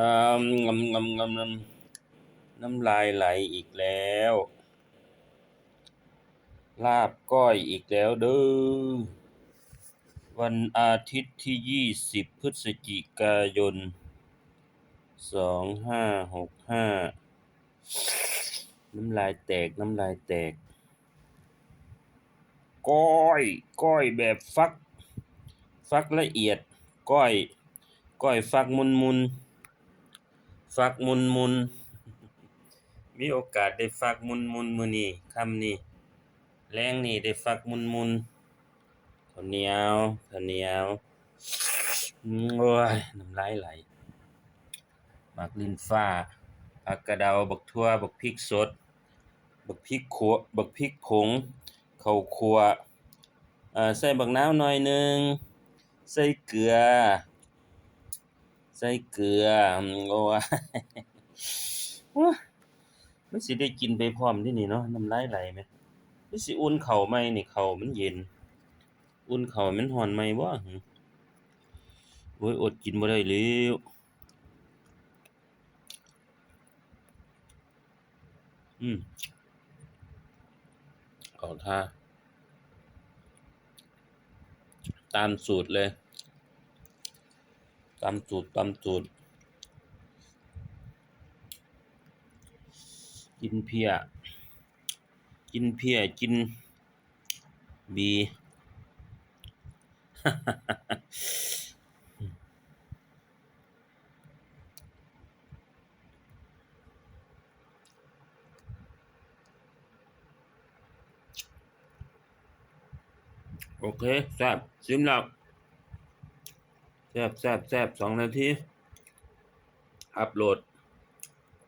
งำงำงำงำน้ำลายไหลอีกแล้ว ลาบก้อยอีกแล้วเด้อ วันอาทิตย์ที่ยี่สิบพฤศจิกายนสองห้าหกห้าน้ำลายแตก น้ำลายแตก ก้อย ก้อยแบบฟัก ฟักละเอียด ก้อย ก้อยฟักมุนมุน ฟักมุนมุนมีโอกาสได้ฟักมุนมุนมือนี้คำนี้แรงนี้ได้ฟักมุนมุนข้าวเหนียวข้าวเหนียวโอ้ยน้ำลายไหลหมากลิ้นฟ้าผักกระเดาบักทั่วบักพริกสด บักพริกขัวบักพริกผงข้าวคั่วใส่บักนาวหน่อยหนึ่งใส่เกลือ ใส่เกลือโอ้ยโอ้ยมันสิได้กินไปพร้อมเดะนี่เนาะน้ำลายไหลแหมมันสิอุ่นเข้าวใหม่นี่เข้ามันเย็น อุ่นเข้ามันร้อนใหมบ่โอ้ยอดกินบ่ได้แล้วอืมข้าท่าตามสูตรเลย ตามสูตรตามสูตรกินเพียกินเพียกินบีโอเคแซ่บซิมแล้ว แซบแซบแซบสองนาทีอัปโหลด